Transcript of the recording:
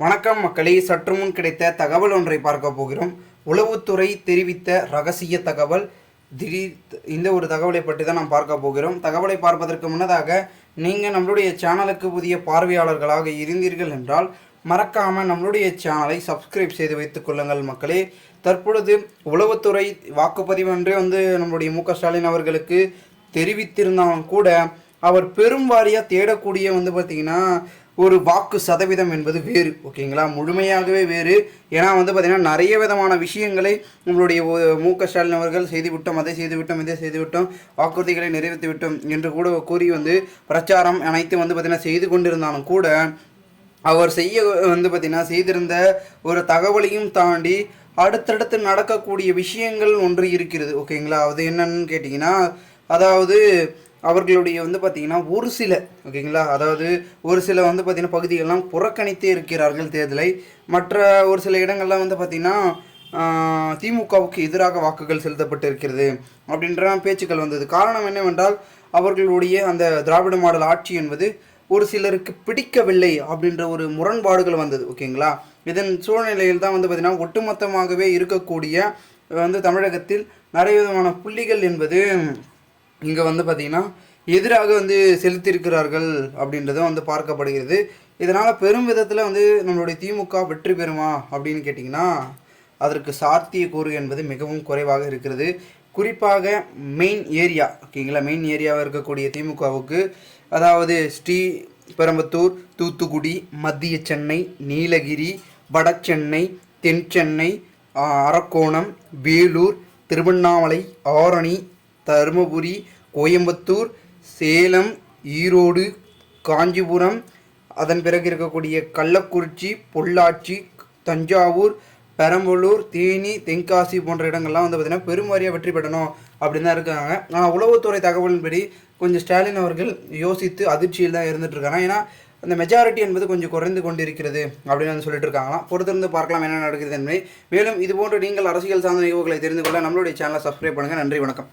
வணக்கம் மக்களே சற்று முன் கிடைத்த தகவல் ஒன்றை பார்க்க போகிறோம். உளவுத்துறை தெரிவித்த ரகசிய தகவல். திடீர் இந்த ஒரு தகவலை பற்றி தான் நாம் பார்க்க போகிறோம். தகவலை பார்ப்பதற்கு முன்னதாக நீங்கள் நம்மளுடைய சேனலுக்கு புதிய பார்வையாளர்களாக இருந்தீர்கள் என்றால் மறக்காமல் நம்மளுடைய சேனலை சப்ஸ்கிரைப் செய்து வைத்துக் கொள்ளுங்கள் மக்களே. தற்பொழுது உளவுத்துறை வாக்குப்பதிவு என்றே வந்து நம்மளுடைய மு ஸ்டாலின் அவர்களுக்கு தெரிவித்திருந்தாலும் கூட அவர் பெரும் வாரியாக தேடக்கூடிய வந்து பார்த்திங்கன்னா ஒரு வாக்கு சதவீதம் என்பது வேறு ஓகேங்களா? முழுமையாகவே வேறு. ஏன்னா வந்து பார்த்திங்கன்னா நிறைய விதமான விஷயங்களை நம்மளுடைய மு க ஸ்டாலின் அவர்கள் செய்துவிட்டோம் அதை செய்துவிட்டோம் இதை செய்துவிட்டோம் வாக்குறுதிகளை நிறைவேற்றி விட்டோம் என்று கூட கூறி வந்து பிரச்சாரம் அனைத்தும் வந்து பார்த்திங்கன்னா செய்து கொண்டிருந்தாலும் கூட அவர் செய்ய வந்து பார்த்திங்கன்னா செய்திருந்த ஒரு தகவலையும் தாண்டி அடுத்தடுத்து நடக்கக்கூடிய விஷயங்கள் ஒன்று இருக்கிறது ஓகேங்களா? அது என்னன்னு கேட்டிங்கன்னா அதாவது அவர்களுடைய வந்து பார்த்திங்கன்னா ஒரு சில ஓகேங்களா? அதாவது ஒரு சில வந்து பார்த்திங்கன்னா பகுதிகளெலாம் புறக்கணித்தே இருக்கிறார்கள் தேர்தலை. மற்ற ஒரு சில இடங்கள்லாம் வந்து பார்த்திங்கன்னா திமுகவுக்கு எதிராக வாக்குகள் செலுத்தப்பட்டு இருக்கிறது அப்படின்ற பேச்சுக்கள் வந்தது. காரணம் என்னவென்றால் அவர்களுடைய அந்த திராவிட மாடல் ஆட்சி என்பது ஒரு சிலருக்கு பிடிக்கவில்லை அப்படின்ற ஒரு முரண்பாடுகள் வந்தது ஓகேங்களா? இதன் சூழ்நிலையில் தான் வந்து பார்த்திங்கன்னா ஒட்டுமொத்தமாகவே இருக்கக்கூடிய வந்து தமிழகத்தில் நிறைய விதமான புள்ளிகள் என்பது இங்கே வந்து பார்த்திங்கன்னா எதிராக வந்து செலுத்தியிருக்கிறார்கள் அப்படின்றத வந்து பார்க்கப்படுகிறது. இதனால் பெரும் விதத்தில் வந்து நம்மளுடைய திமுக வெற்றி பெறுமா அப்படின்னு கேட்டிங்கன்னா அதற்கு சாத்தியக்கூறு என்பது மிகவும் குறைவாக இருக்கிறது. குறிப்பாக மெயின் ஏரியா ஓகேங்களா? மெயின் ஏரியாவாக இருக்கக்கூடிய திமுகவுக்கு அதாவது ஸ்ரீ பெரம்பத்தூர் தூத்துக்குடி மத்திய சென்னை நீலகிரி வடசென்னை தென் சென்னை அரக்கோணம் வேலூர் திருவண்ணாமலை ஆரணி தருமபுரி கோயம்புத்தூர் சேலம் ஈரோடு காஞ்சிபுரம் அதன் பிறகு இருக்கக்கூடிய கள்ளக்குறிச்சி பொள்ளாச்சி தஞ்சாவூர் பெரம்பலூர் தேனி தென்காசி போன்ற இடங்கள்லாம் வந்து பார்த்திங்கன்னா பெருமாரியாக வெற்றி பெறணும் அப்படின்னு தான் இருக்காங்க. ஆனால் உளவுத்துறை தகவலின்படி கொஞ்சம் ஸ்டாலின் அவர்கள் யோசித்து அதிர்ச்சியில் தான் இருந்துகிட்ருக்காங்க ஏன்னா அந்த மெஜாரிட்டி என்பது கொஞ்சம் குறைந்து கொண்டிருக்கிறது அப்படின்னு வந்து சொல்லிட்டு இருக்காங்களாம். பொறுத்திருந்து பார்க்கலாம் என்ன நடக்குது என்பதை. மேலும் இது போன்று நீங்கள் அரசியல் சார்ந்த நிகழ்வுகளை தெரிந்து கொள்ள நம்மளுடைய சேனலை சப்ஸ்கிரைப் பண்ணுங்கள் நன்றி வணக்கம்.